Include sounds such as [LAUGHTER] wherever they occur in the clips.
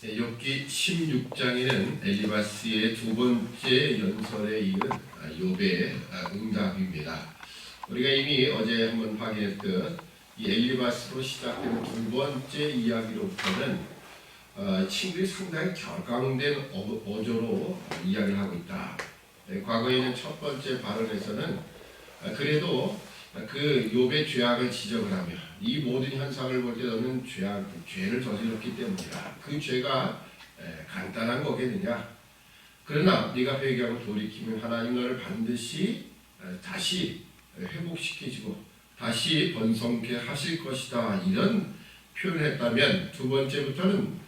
네, 욥기 16장에는 엘리바스의 두 번째 연설에 이은 아, 욥의 아, 응답입니다. 우리가 이미 어제 한번 확인했듯 이 엘리바스로 시작되는 두 번째 이야기로부터는 어, 친구들이 상당히 격앙된 어, 어조로 이야기를 하고 있다. 네, 과거에 있는 첫 번째 발언에서는 아, 그래도 그 욥의 죄악을 지적을 하며 이 모든 현상을 볼 때 너는 죄악, 죄를 저질렀기 때문이다. 그 죄가 에, 간단한 거겠느냐? 그러나 네가 회개하고 돌이키면 하나님 너를 반드시 에, 다시 회복시키시고 다시 번성케 하실 것이다. 이런 표현을 했다면 두 번째부터는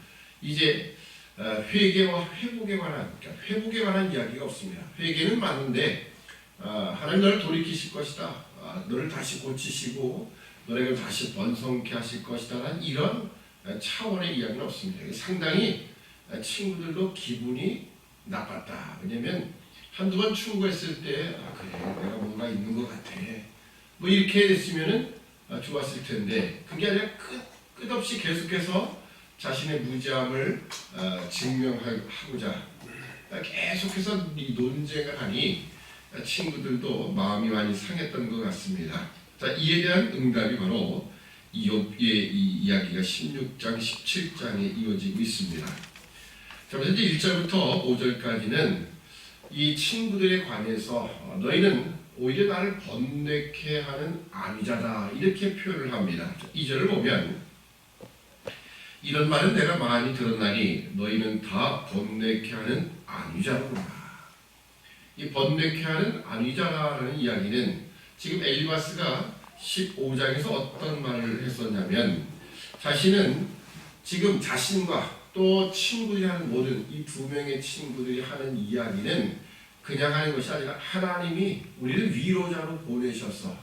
이제 어, 회개와 회복에 관한 그러니까 회복에 관한 이야기가 없습니다. 회개는 맞는데 어, 하나님 너를 돌이키실 것이다. 아, 너를 다시 고치시고 너를 다시 번성케 하실 것이다라는 이런 차원의 이야기는 없습니다. 상당히 친구들도 기분이 나빴다. 왜냐면 한두 번 충고했을 때, 아, 그래, 내가 뭔가 있는 것 같아. 뭐 이렇게 됐으면은 아, 좋았을 텐데, 그게 아니라 끝, 끝없이 계속해서 자신의 무지함을 아, 증명하고자 계속해서 이 논쟁을 하니 친구들도 마음이 많이 상했던 것 같습니다. 자, 이에 대한 응답이 바로 이 욥의 이 이야기가 16장, 17장에 이어지고 있습니다. 자, 이제 1절부터 5절까지는 이 친구들에 관해서 어, 너희는 오히려 나를 번뇌케 하는 암이자다 이렇게 표현을 합니다. 2절을 보면 이런 말은 내가 많이 들었나니 너희는 다 번뇌케 하는 암이자로구나. 이 번뇌케 하는 암이자라는 이야기는 지금 엘리바스가 15장에서 어떤 말을 했었냐면 자신은 지금 자신과 또 친구들이 하는 모든 이 두 명의 친구들이 하는 이야기는 그냥 하는 것이 아니라 하나님이 우리를 위로자로 보내셔서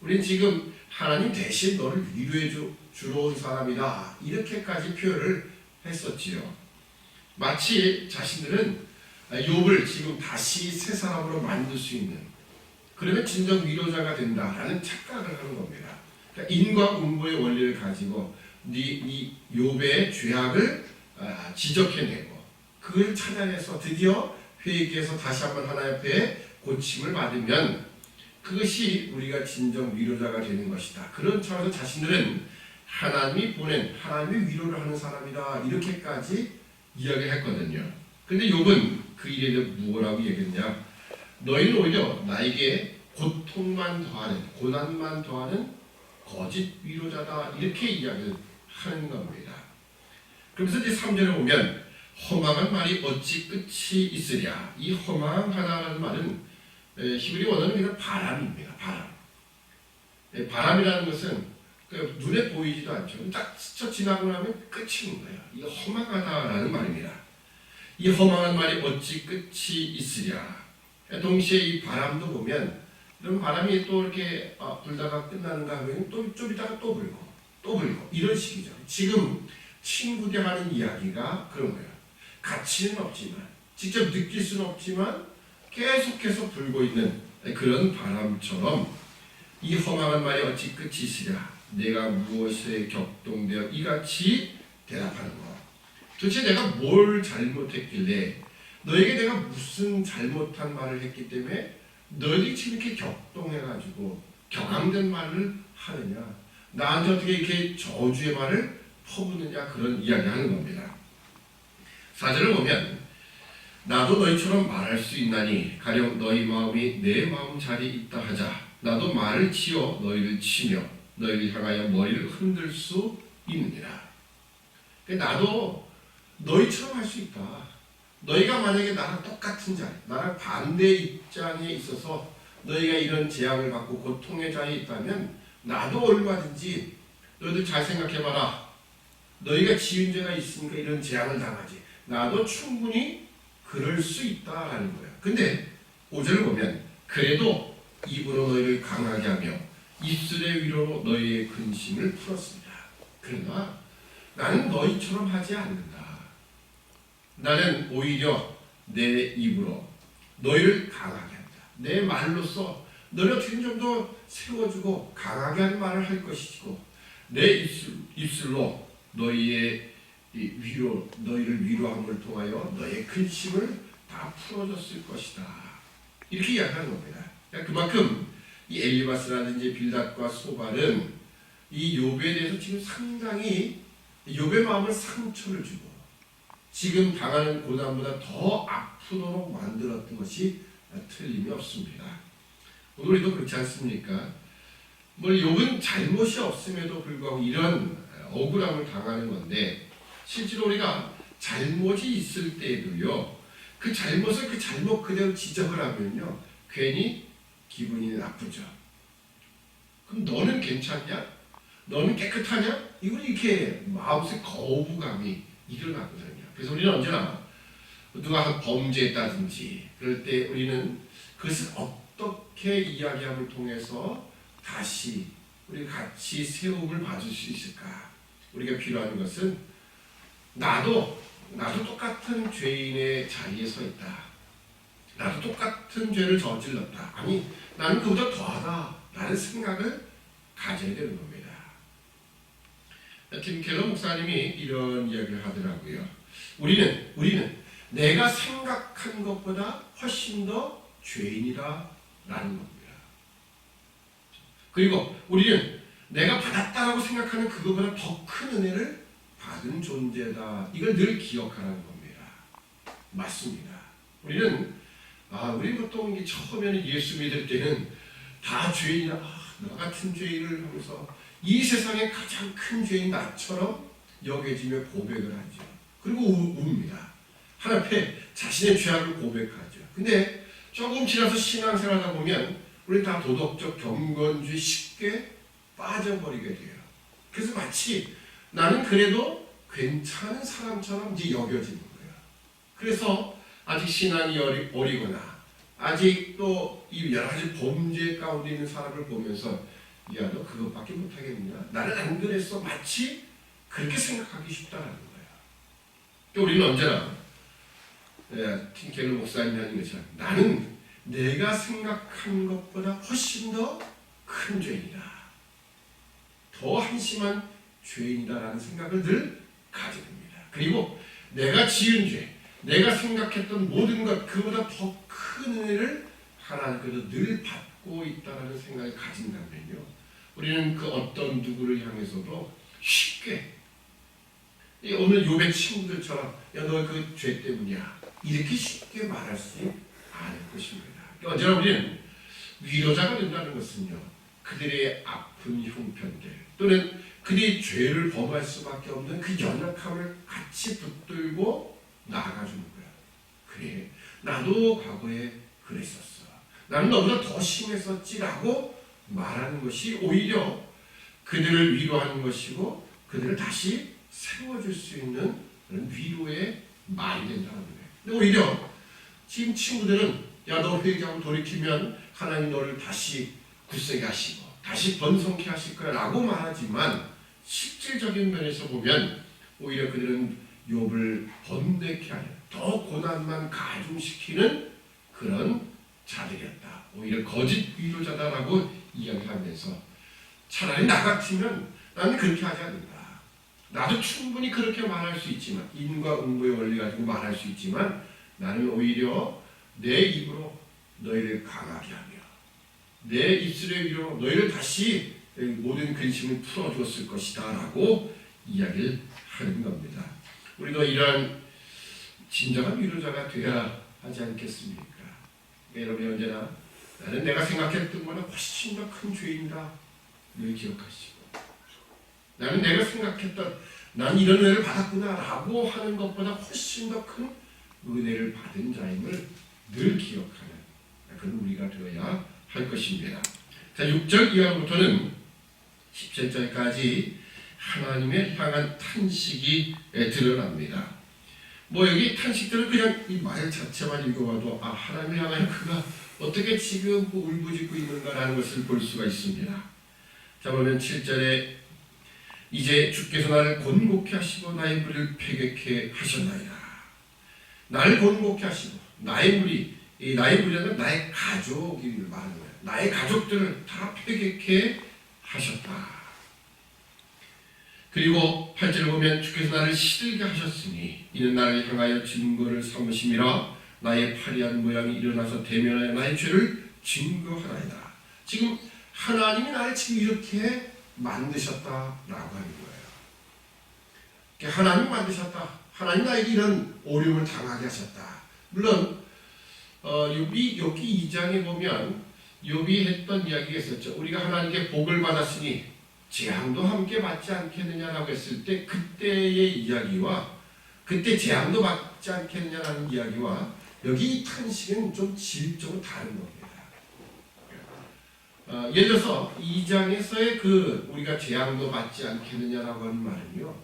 우리는 지금 하나님 대신 너를 위로해 주, 주러 온 사람이다 이렇게까지 표현을 했었지요. 마치 자신들은 욥을 지금 다시 새 사람으로 만들 수 있는 그러면 진정 위로자가 된다라는 착각을 하는 겁니다. 그러니까 인과 운보의 원리를 가지고 이 욥의 죄악을 아, 지적해내고 그걸 찾아내서 드디어 회개해서 다시 한번 하나님 앞에 고침을 받으면 그것이 우리가 진정 위로자가 되는 것이다. 그런 차원에서 자신들은 하나님이 보낸 하나님의 위로를 하는 사람이다. 이렇게까지 이야기했거든요. 근데 욥은 그 일에 대해 무엇라고 얘기했냐? 너희는 오히려 나에게 고통만 더하는 고난만 더하는 거짓 위로자다 이렇게 이야기를 하는 겁니다. 그래서 이제 3절에 보면 허망한 말이 어찌 끝이 있으랴 이 허망하다는 말은 에, 히브리 원어는 그냥 바람입니다. 바람. 에, 바람이라는 것은 그 눈에 보이지도 않죠. 딱 스쳐 지나고 나면 끝인 거예요. 이거 허망하다라는 말입니다. 이 허망한 말이 어찌 끝이 있으랴 동시에 이 바람도 보면 이런 바람이 또 이렇게 아, 불다가 끝나는가 하면 또좀 있다가 또 불고 또 불고 이런 식이죠. 지금 친구들 하는 이야기가 그런 거예요. 가치는 없지만 직접 느낄 수는 없지만 계속해서 불고 있는 그런 바람처럼 이 허망한 말이 어찌 끝이 있으랴 내가 무엇에 격동되어 이같이 대답하는 것 도대체 내가 뭘 잘못했길래 너에게 내가 무슨 잘못한 말을 했기 때문에 너희들이 지금 이렇게 격동해가지고 격앙된 말을 하느냐 나한테 어떻게 이렇게 저주의 말을 퍼붓느냐 그런 이야기하는 겁니다. 사절을 보면 나도 너희처럼 말할 수 있나니 가령 너희 마음이 내 마음 자리에 있다 하자 나도 말을 치어 너희를 치며 너희를 향하여 머리를 흔들 수 있느니라. 나도 너희처럼 할 수 있다. 너희가 만약에 나랑 똑같은 자리, 나랑 반대 입장에 있어서 너희가 이런 재앙을 받고 고통의 자리에 있다면 나도 얼마든지 너희들 잘 생각해봐라. 너희가 지은 죄가 있으니까 이런 재앙을 당하지. 나도 충분히 그럴 수 있다라는 거야. 근데 5절을 보면 그래도 입으로 너희를 강하게 하며 입술의 위로로 너희의 근심을 풀었습니다. 그러나 나는 너희처럼 하지 않는다. 나는 오히려 내 입으로 너희를 강하게 한다. 내 말로써 너를 어떻게 세워주고 강하게 하는 말을 할 것이고 내 입술, 입술로 너희의 이 위로 너희를 위로함을 통하여 너의 근심을 다 풀어줬을 것이다. 이렇게 이야기하는 겁니다. 그만큼 이 엘리바스라든지 빌닷과 소발은 이 욥에 대해서 지금 상당히 욥의 마음을 상처를 주고 지금 당하는 고난보다 더 아프도록 만들었던 것이 틀림이 없습니다. 우리도 그렇지 않습니까? 뭐 욥은 잘못이 없음에도 불구하고 이런 억울함을 당하는 건데 실제로 우리가 잘못이 있을 때에도요 그 잘못을 그 잘못 그대로 지적을 하면요 괜히 기분이 나쁘죠. 그럼 너는 괜찮냐? 너는 깨끗하냐? 이걸 이렇게 마음속에 거부감이 일어나거든요. 그래서 우리는 언제나 누가 범죄했다든지 그럴 때 우리는 그것을 어떻게 이야기함을 통해서 다시 우리 같이 세움을 봐줄 수 있을까? 우리가 필요한 것은 나도 나도 똑같은 죄인의 자리에 서 있다. 나도 똑같은 죄를 저질렀다. 아니 나는 그보다 더하다. 라는 생각을 가져야 되는 겁니다. 팀 켈러 목사님이 이런 이야기를 하더라고요. 우리는 우리는 내가 생각한 것보다 훨씬 더 죄인이다라는 겁니다. 그리고 우리는 내가 받았다라고 생각하는 그것보다 더 큰 은혜를 받은 존재다. 이걸 늘 기억하라는 겁니다. 맞습니다. 우리는 아, 우리 보통 처음에는 예수 믿을 때는 다 죄인이야. 아, 나 같은 죄인을 하면서 이 세상에 가장 큰 죄인 나처럼 여겨지며 고백을 하죠. 그리고 우, 웁니다. 하나님 앞에 자신의 죄악을 고백하죠. 근데 조금 지나서 신앙생활 하다 보면 우리 다 도덕적 경건주의 쉽게 빠져버리게 돼요. 그래서 마치 나는 그래도 괜찮은 사람처럼 이제 여겨지는 거예요. 그래서 아직 신앙이 어리, 어리거나 아직 또이 여러 가지 범죄 가운데 있는 사람을 보면서 야 너 그것밖에 못하겠느냐? 나는 안 그랬어. 마치 그렇게 생각하기 쉽다라는 우리는 언제나 예, 틴켈러 목사님이 하는 것처럼 나는 내가 생각한 것보다 훨씬 더 큰 죄인이다. 더 한심한 죄인이다라는 생각을 늘 가지게 됩니다. 그리고 내가 지은 죄, 내가 생각했던 모든 것 그보다 더 큰 은혜를 하나님께서 늘 받고 있다라는 생각을 가진다면요. 우리는 그 어떤 누구를 향해서도 쉽게 이 오늘 요배 친구들처럼 야 너 그 죄 때문이야 이렇게 쉽게 말할 수 않을 것입니다. 그러니까 언제나 우리는 위로자가 된다는 것은요 그들의 아픈 형편들 또는 그들이 죄를 범할 수밖에 없는 그 연약함을 같이 붙들고 나아가주는 거야. 그래 나도 과거에 그랬었어. 나는 너보다 더 심했었지라고 말하는 것이 오히려 그들을 위로하는 것이고 그들을 다시 세워줄 수 있는 그런 위로의 말이 된다는 거예요. 근데 오히려 지금 친구들은 야 너 회개하고 돌이키면 하나님 너를 다시 굳세게 하시고 다시 번성케 하실 거야 라고 말하지만 실질적인 면에서 보면 오히려 그들은 욥을 번데케 하는 더 고난만 가중시키는 그런 자들이었다. 오히려 거짓 위로자다라고 이야기하면서 차라리 나 같으면 나는 그렇게 하지 않는다. 나도 충분히 그렇게 말할 수 있지만 인과 응보의 원리 가지고 말할 수 있지만 나는 오히려 내 입으로 너희를 강하게 하며 내 입술의 위로 너희를 다시 모든 근심을 풀어주었을 것이다 라고 이야기를 하는 겁니다. 우리도 이러한 진정한 위로자가 되어야 하지 않겠습니까? 여러분 언제나 나는 내가 생각했던 것보다 훨씬 더 큰 죄인이다. 늘 기억하시고 나는 내가 생각했던 난 이런 은혜를 받았구나라고 하는 것보다 훨씬 더 큰 은혜를 받은 자임을 늘 기억하는 그런 우리가 되어야 할 것입니다. 자, 6절 이하부터는 17절까지 하나님의 향한 탄식이 드러납니다. 뭐 여기 탄식들은 그냥 이 말 자체만 읽어봐도 아 하나님을 향하여 그가 어떻게 지금 그 울부짖고 있는가라는 것을 볼 수가 있습니다. 자 보면 7절에 이제 주께서 나를 곤곡케 하시고 나의 무리를 패격케 하셨나이다. 나를 곤곡케 하시고 나의 무리 이 나의 무리는 나의 가족이 말하는 거예요. 나의 가족들을 다 패격케 하셨다. 그리고 8절을 보면 주께서 나를 시들게 하셨으니 이는 나를 향하여 증거를 삼으심이라 나의 파리한 모양이 일어나서 대면하여 나의 죄를 증거하나이다. 지금 하나님이 나를 지금 이렇게 만드셨다라고 하는 거예요. 그러니까 하나님 만드셨다. 하나님 나에게 이런 어려움을 당하게 하셨다. 물론 어, 욥이 여기 2장에 보면 욥이 했던 이야기가 있었죠. 우리가 하나님께 복을 받았으니 재앙도 함께 받지 않겠느냐라고 했을 때 그때의 이야기와 그때 재앙도 받지 않겠느냐라는 이야기와 여기 이 탄식은 좀 질적으로 다른 겁니다. 어, 예를 들어서 2장에서의 그 우리가 재앙도 받지 않겠느냐라고 하는 말은요.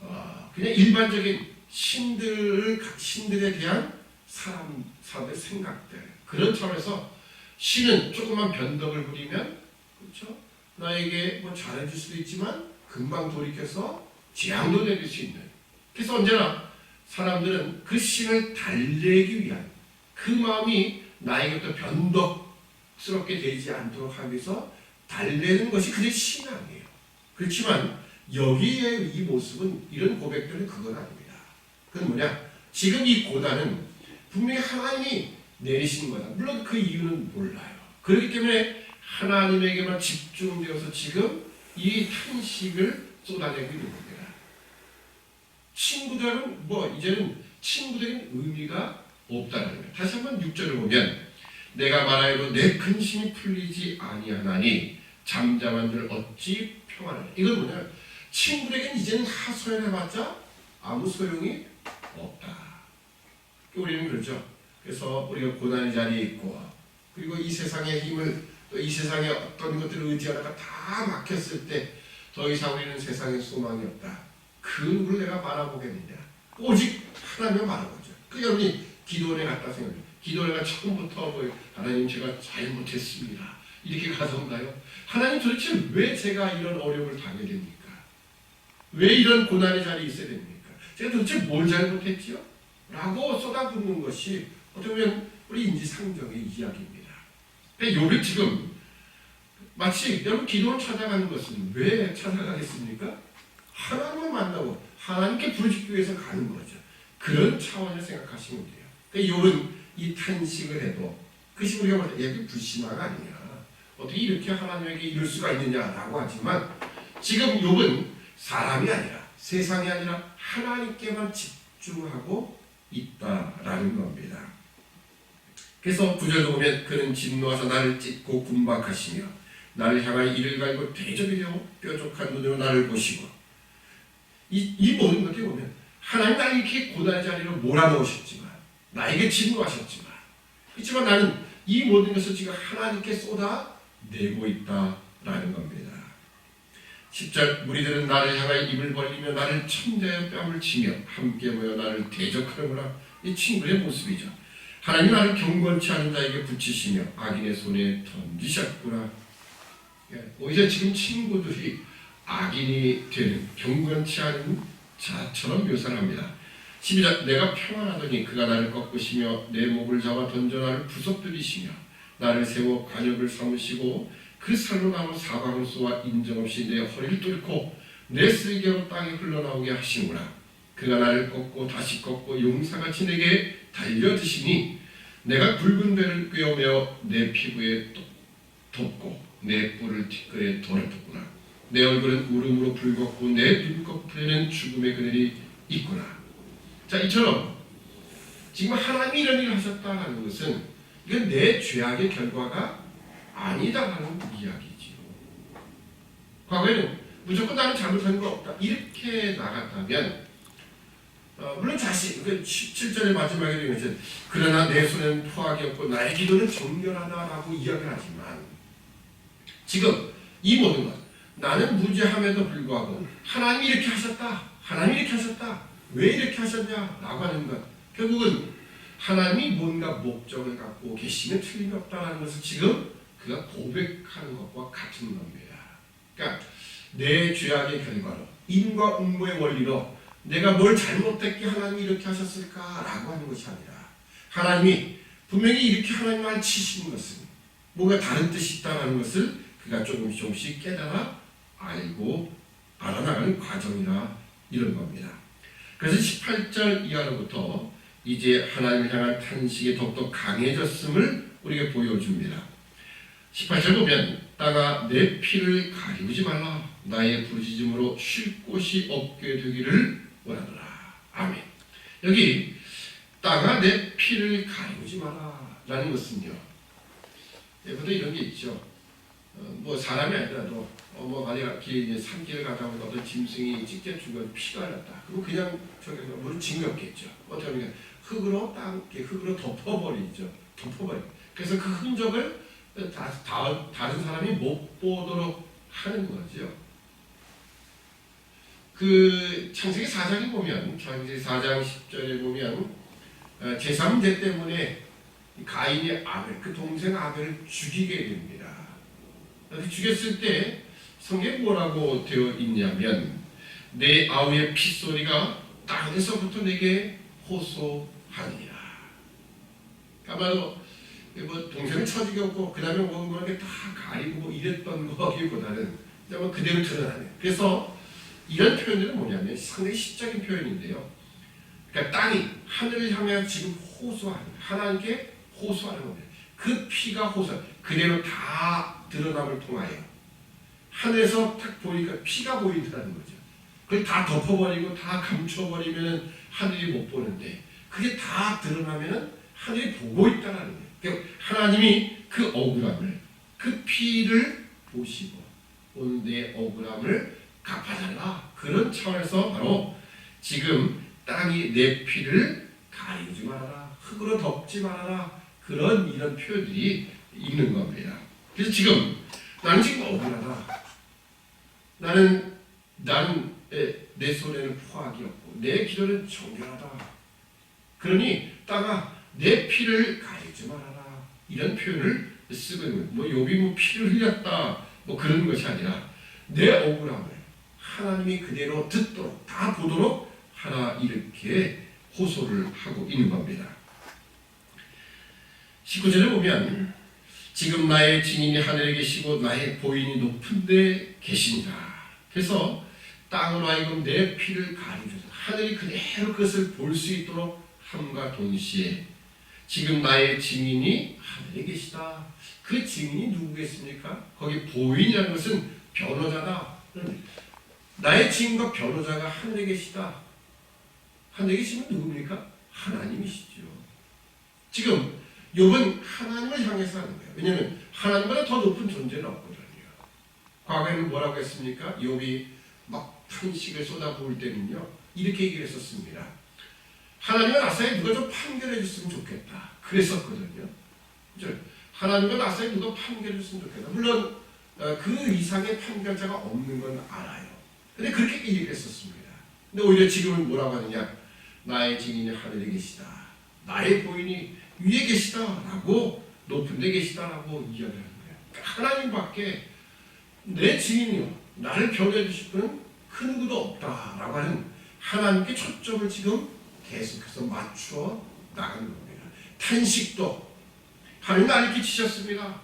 어, 그냥 일반적인 신들을 신들에 대한 사람 사람의 생각들 그런 차원에서 신은 조금만 변덕을 부리면 그렇죠 나에게 뭐 잘해줄 수도 있지만 금방 돌이켜서 재앙도 내릴 수 있는 그래서 언제나 사람들은 그 신을 달래기 위한 그 마음이 나에게부터 변덕 스럽게 되지 않도록 하기 위해서 달래는 것이 그게 신앙이에요 그렇지만 여기에 이 모습은 이런 고백들은 그건 아닙니다 그건 뭐냐 지금 이 고단은 분명히 하나님이 내리신 거다. 물론 그 이유는 몰라요. 그렇기 때문에 하나님에게만 집중되어서 지금 이 탄식을 쏟아내고 있는 겁니다. 친구들은 뭐 이제는 친구들인 의미가 없다는 거예요. 다시 한번 6절을 보면 내가 말하여도 내 근심이 풀리지 아니하나니 잠잠한 들 어찌 평안하냐. 이건 뭐냐? 친구들에게는 이제는 하소연해봤자 아무 소용이 없다. 우리는 그렇죠. 그래서 우리가 고난의 자리에 있고 그리고 이 세상의 힘을 또 이 세상의 어떤 것들을 의지하다가 다 막혔을 때 더 이상 우리는 세상에 소망이 없다. 그 누구를 내가 바라보겠느냐. 오직 하나님을 바라보죠. 그 여러분이 기도원에 갔다 생각해요. 기도원에가 처음부터 뭐 하나님 제가 잘못했습니다. 이렇게 가서온가요? 하나님 도대체 왜 제가 이런 어려움을 당하게 됩니까? 왜 이런 고난의 자리에 있어야 됩니까? 제가 도대체 뭘 잘못했지요? 라고 쏟아붓는 것이 어떻게 보면 우리 인지상정의 이야기입니다. 근데 요를 지금 마치 여러분 기도를 찾아가는 것은 왜 찾아가겠습니까? 하나님을 만나고 하나님께 부르짖기 위해서 가는 거죠. 그런 차원을 생각하시면 돼요. 그러니까 요는 이 탄식을 해도 그것이 우리가 볼때 이게 불신화가 아니냐. 어떻게 이렇게 하나님에게 이룰 수가 있느냐라고 하지만 지금 욥은 사람이 아니라 세상이 아니라 하나님께만 집중하고 있다라는 겁니다. 그래서 구절을 보면 그는 진노하사 나를 찢고 군박하시며 나를 향하여 이를 갈고 대접이며 뾰족한 눈으로 나를 보시고 이, 이 모든 것들 보면 하나님 나를 이렇게 고난의 자리로 몰아넣으셨지만 나에게 진노하셨지만 그렇지만 나는 이 모든 것을 지금 하나님께 쏟아내고 있다라는 겁니다. 10절 무리들은 나를 향하여 입을 벌리며 나를 천대어 뺨을 치며 함께 모여 나를 대적하는구나 이 친구의 모습이죠. 하나님 나를 경건치 않은 자에게 붙이시며 악인의 손에 던지셨구나. 예, 오히려 지금 친구들이 악인이 되는 경건치 않은 자처럼 묘사를 합니다. 12절 내가 평안하더니 그가 나를 꺾으시며 내 목을 잡아 던져 나를 부서뜨리시며 나를 세워 관역을 삼으시고 그 살로 나온 사방수와 인정없이 내 허리를 뚫고 내 쓸개로 땅에 흘러나오게 하시는구나. 그가 나를 꺾고 다시 꺾고 용사같이 내게 달려드시니 내가 굵은 배를 꿰어매어 내 피부에 덮고 내 뿔을 티끌에 더럽혔구나. 내 얼굴은 울음으로 붉었고 내 눈꺼풀에는 죽음의 그늘이 있구나. 자 이처럼 지금 하나님이 이런 일을 하셨다는 것은 이건 내 죄악의 결과가 아니다라는 이야기지요. 과거에는 무조건 나는 잘못한 거 없다. 이렇게 나갔다면 어, 물론 자신 그 17절의 마지막에 되는 것은 그러나 내 손에는 토악이 없고 나의 기도는 정결하다라고 이야기를 하지만 지금 이 모든 것 나는 무죄함에도 불구하고 하나님이 이렇게 하셨다. 하나님이 이렇게 하셨다. 왜 이렇게 하셨냐라고 하는 것 결국은 하나님이 뭔가 목적을 갖고 계시면 틀림이 없다는 것을 지금 그가 고백하는 것과 같은 겁니다. 그러니까 내 죄악의 결과로 인과 응모의 원리로 내가 뭘 잘못했기에 하나님이 이렇게 하셨을까라고 하는 것이 아니라 하나님이 분명히 이렇게 하나님을 치시는 것은 뭔가 다른 뜻이 있다는 것을 그가 조금씩 조금씩 깨달아 알고 알아나가는 과정이라 이런 겁니다. 그래서 18절 이하로부터 이제 하나님을 향한 탄식이 더욱더 강해졌음을 우리에게 보여줍니다. 18절 보면 땅아 내 피를 가리우지 말라. 나의 부르짖음으로 쉴 곳이 없게 되기를 원하노라. 아멘. 여기 땅아 내 피를 가리우지 마라. 라는 것은요. 예보도 이런 게 있죠. 어, 뭐 사람이 아니라도 어, 뭐 만약 길 산길 가다 보면 어떤 짐승이 찢겨 죽은 피가 났다 그럼 그냥 저기 물을 징겼겠죠 어떻게 하면 흙으로 땅 이렇게 흙으로 덮어버리죠 덮어버리 그래서 그 흔적을 다, 다, 다른 사람이 못 보도록 하는 거죠. 그 창세기 4장에 보면 창세기 4장 10절에 보면 어, 제3대 때문에 가인이 아벨 그 동생 아벨을 죽이게 됩니다. 죽였을 때 성경에 뭐라고 되어 있냐면 내 아우의 핏소리가 땅에서부터 내게 호소하느니라. 아마도 뭐 동생을 쳐죽였고 그 다음에 뭐 이렇게 다 가리고 뭐 이랬던 거기보다는 뭐 그대로 드러나네. 그래서 이런 표현들은 뭐냐면 상당히 시적인 표현인데요. 그러니까 땅이 하늘을 향해 지금 호소하는 하나님께 호소하는 겁니다. 그 피가 호소, 그대로 다 드러남을 통하여 하늘에서 딱 보니까 피가 보인다는 거죠. 그걸 다 덮어버리고 다 감춰버리면 하늘이 못 보는데 그게 다 드러나면 하늘이 보고 있다는 거예요. 그러니까 하나님이 그 억울함을 그 피를 보시고 내 억울함을 갚아달라 그런 차원에서 바로 지금 땅이 내 피를 가리지 말아라 흙으로 덮지 말아라 그런 이런 표현들이 있는 겁니다. 그래서 지금 나는 지금 억울하다. 나는 나는 내, 내 손에는 포악이 없고 내 기도는 정결하다. 그러니 땅아 내 피를 가리지 말아라. 이런 표현을 쓰고 있는. 뭐 요비 뭐 피를 흘렸다 뭐 그런 것이 아니라 내 억울함을 하나님이 그대로 듣도록 다 보도록 하나 이렇게 호소를 하고 있는 겁니다. 19절에 보면 지금 나의 증인이 하늘에 계시고 나의 보인이 높은 데 계시니라. 그래서 땅으로 하여금 내 피를 가리셔서 하늘이 그대로 그것을 볼 수 있도록 함과 동시에 지금 나의 증인이 하늘에 계시다. 그 증인이 누구겠습니까? 거기 보인이라는 것은 변호자다. 나의 증인과 변호자가 하늘에 계시다. 하늘에 계시면 누굽니까? 하나님이시죠. 지금 욥은 하나님을 향해서 하는 거예요. 왜냐하면 하나님보다 더 높은 존재는 없거든요. 과거에는 뭐라고 했습니까? 욥이 막 탄식을 쏟아부을 때는요. 이렇게 얘기를 했었습니다. 하나님은 아싸에 누가 좀 판결해 줬으면 좋겠다. 그랬었거든요. 하나님은 아싸에 누가 판결해 줬으면 좋겠다. 물론 어, 그 이상의 판결자가 없는 건 알아요. 근데 그렇게 얘기했었습니다. 근데 오히려 지금은 뭐라고 하느냐? 나의 증인이 하늘에 계시다. 나의 보인이 위에 계시다라고 높은 데 계시다라고 이야기하는 거예요. 하나님밖에 내 증인이요. 나를 변호해 주실 분은 그 누구도 없다라고 하는 하나님께 초점을 지금 계속해서 맞추어 나가는 겁니다. 탄식도 하나님 나를 끼치셨습니다.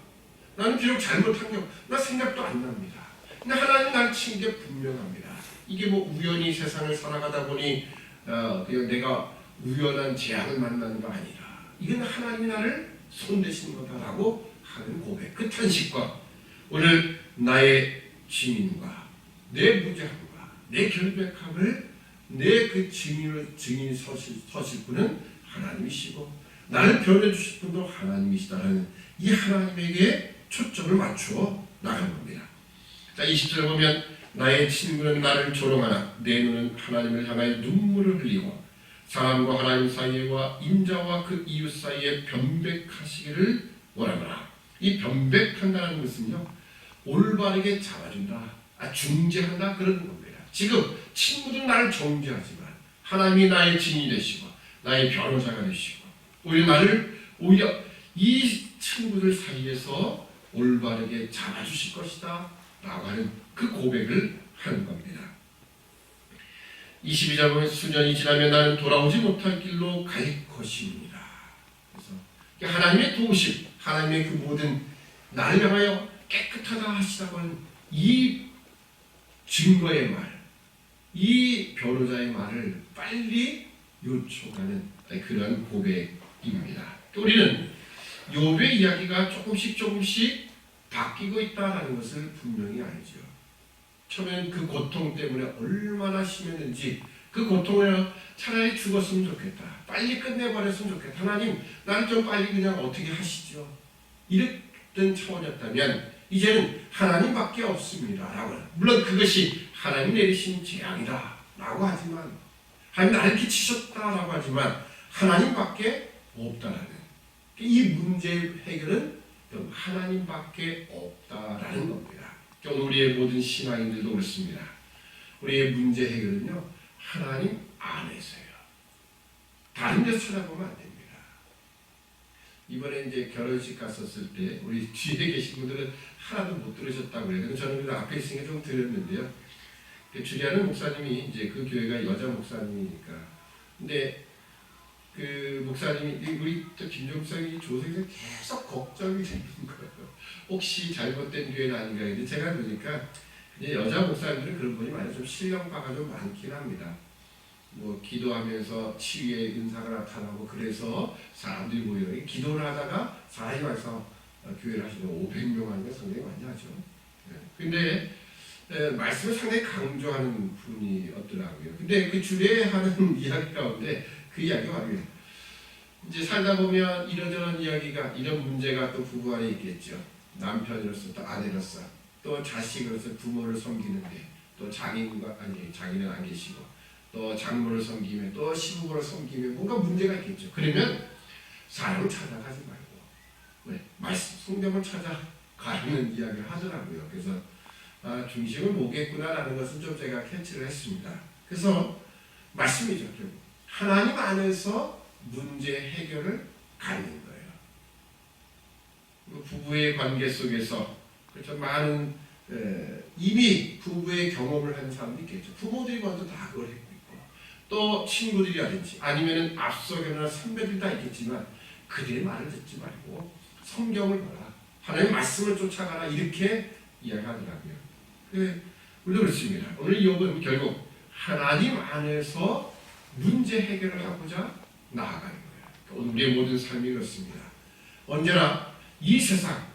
나는 비록 잘못한 게, 나 생각도 안 납니다. 근데 하나님 나를 친 게 분명합니다. 이게 뭐 우연히 세상을 살아가다 보니 어, 내가 우연한 재앙을 만나는 거 아니라 이건 하나님이 나를 손대신 거다라고 하는 고백, 그 탄식과 오늘 나의 증인과 내 무죄함과 내 결백함을 내 그 증인을 증인 서실, 서실 분은 하나님이시고 나를 변해 주실 분도 하나님이시다라는 이 하나님에게 초점을 맞추어 나가는 겁니다. 자, 20절에 보면 나의 친구는 나를 조롱하나 내 눈은 하나님을 향하여 눈물을 흘리고 사람과 하나님 사이와 인자와 그 이웃 사이에 변백하시기를 원하노라. 이 변백한다는 것은요 올바르게 잡아준다, 아, 중재한다 그런 겁니다. 지금 친구들은 나를 정죄하지만 하나님이 나의 증인이 되시고 나의 변호사가 되시고 오히려 나를 오히려 이 친구들 사이에서 올바르게 잡아주실 것이다 라고 하는 그 고백을 하는 겁니다. 22절 보면 수년이 지나면 나는 돌아오지 못할 길로 갈 것입니다. 그래서 하나님의 도우심, 하나님의 그 모든 나를 향하여 깨끗하다 하시다고 하는 이 증거의 말, 이 변호자의 말을 빨리 요청하는 그런 고백입니다. 또 우리는 욥의 이야기가 조금씩 조금씩 바뀌고 있다는 것을 분명히 알죠. 처음엔 그 고통 때문에 얼마나 심했는지 그 고통을 차라리 죽었으면 좋겠다. 빨리 끝내버렸으면 좋겠다. 하나님 나를 좀 빨리 그냥 어떻게 하시죠. 이랬던 차원이었다면 이제는 하나님밖에 없습니다. 라고 물론 그것이 하나님 내리신 재앙이다. 라고 하지만 하나님 나를 끼치셨다 라고 하지만 하나님밖에 없다라는 이 문제 해결은 하나님밖에 없다라는 겁니다. 오늘 우리의 모든 신앙인들도 그렇습니다. 우리의 문제 해결은요 하나님 안에서요. 다른 데서 찾아보면 안 됩니다. 이번에 이제 결혼식 갔었을 때 우리 뒤에 계신 분들은 하나도 못 들으셨다고 그래요. 저는 그 앞에 있으니까 좀 들었는데요. 그 주리하는 목사님이 이제 그 교회가 여자 목사님이니까. 근데 그 목사님이 우리 또 김종 목사님이 조생생 계속 걱정이 되는 거예요. 혹시 잘못된 교회는 아닌가 했는데 제가 보니까 이제 여자 목사님들은 그런 분이 많이 좀 신령파가 좀 많긴 합니다. 뭐 기도하면서 치유의 은사가 나타나고 그래서 사람들이 모여 기도를 하다가 사람이 와서 교회를 하시는 500명 아니면 상당히 많이 하죠. 예. 근데 에, 말씀을 상당히 강조하는 분이 없더라고요. 근데 그 주례 하는 [LAUGHS] 이야기 가운데 그 이야기가 바로 이제 살다 보면 이런저런 이야기가 이런 문제가 또 부부 안에 있겠죠. 남편으로서 또 아내로서 또 자식으로서 부모를 섬기는데 또 장인과 아니 장인은 안 계시고 또 장모를 섬기면 또 시부모를 섬기면 뭔가 문제가 있겠죠. 그러면 사람을 찾아가지 말고 왜 말씀 성경을 찾아가는 이야기를 하더라고요. 그래서 아, 중심을 모겠구나라는 것은 좀 제가 캐치를 했습니다. 그래서 말씀이죠. 결국 하나님 안에서 문제 해결을 가는 거예요. 그 부부의 관계 속에서 그렇죠 많은 에, 이미 부부의 경험을 한 사람도 있겠죠. 부모들이 먼저 다 그걸 했고 있고 또 친구들이라든지 아니면은 앞서 결혼한 선배들 다 있겠지만 그들의 말을 듣지 말고 성경을 보라 하나님의 말씀을 쫓아가라 이렇게 이야기하더라고요. 그, 우리도 그렇습니다. 오늘 욥은 결국 하나님 안에서 문제 해결을 하고자 나아가는 거예요. 우리의 모든 삶이 그렇습니다. 언제나 이 세상,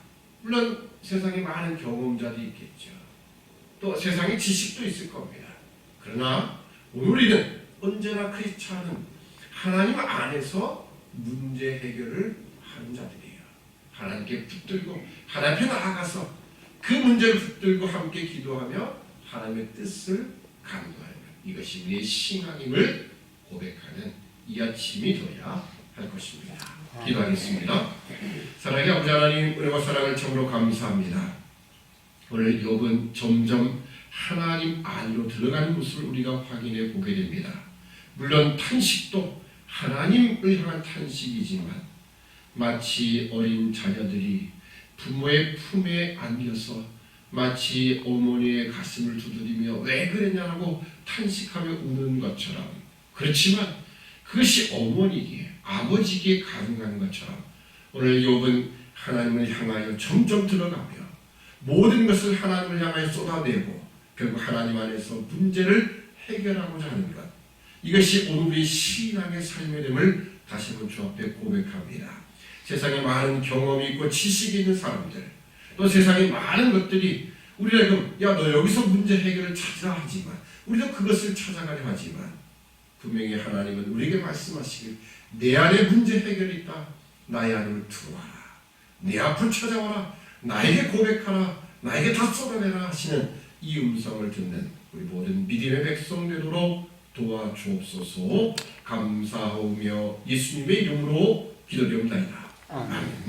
물론 세상에 많은 경험자들이 있겠죠. 또 세상에 지식도 있을 겁니다. 그러나 우리는 언제나 크리스찬은 하나님 안에서 문제 해결을 하는 자들이에요. 하나님께 붙들고 하나님 나아가서 그 문제를 붙들고 함께 기도하며 하나님의 뜻을 간구하는 이것이 우리의 신앙임을 고백하는 이 아침이 되어야 할 것입니다. 기도하겠습니다. 사랑의 아버지 하나님 은혜와 사랑을 참으로 감사합니다. 오늘 욥은 점점 하나님 안으로 들어가는 모습을 우리가 확인해 보게 됩니다. 물론 탄식도 하나님을 향한 탄식이지만 마치 어린 자녀들이 부모의 품에 안겨서 마치 어머니의 가슴을 두드리며 왜 그랬냐고 탄식하며 우는 것처럼 그렇지만 그것이 어머니기에 아버지기에 가능한 것처럼 오늘 욥은 하나님을 향하여 점점 들어가며 모든 것을 하나님을 향하여 쏟아내고 결국 하나님 안에서 문제를 해결하고자 하는 것 이것이 오늘 우리 신앙의 삶의 됨을 다시 한번 주 앞에 고백합니다. 세상에 많은 경험이 있고 지식이 있는 사람들 또 세상에 많은 것들이 우리가 그럼 야너 여기서 문제 해결을 찾으라 하지만 우리도 그것을 찾아가려 하지만 분명히 하나님은 우리에게 말씀하시길 내 안에 문제 해결이 있다. 나의 안으로 들어와라. 내 앞을 찾아와라. 나에게 고백하라. 나에게 다 쏟아내라 하시는 이 음성을 듣는 우리 모든 믿음의 백성 되도록 도와주옵소서. 감사하며 예수님의 이름으로 기도드립니다. 아멘.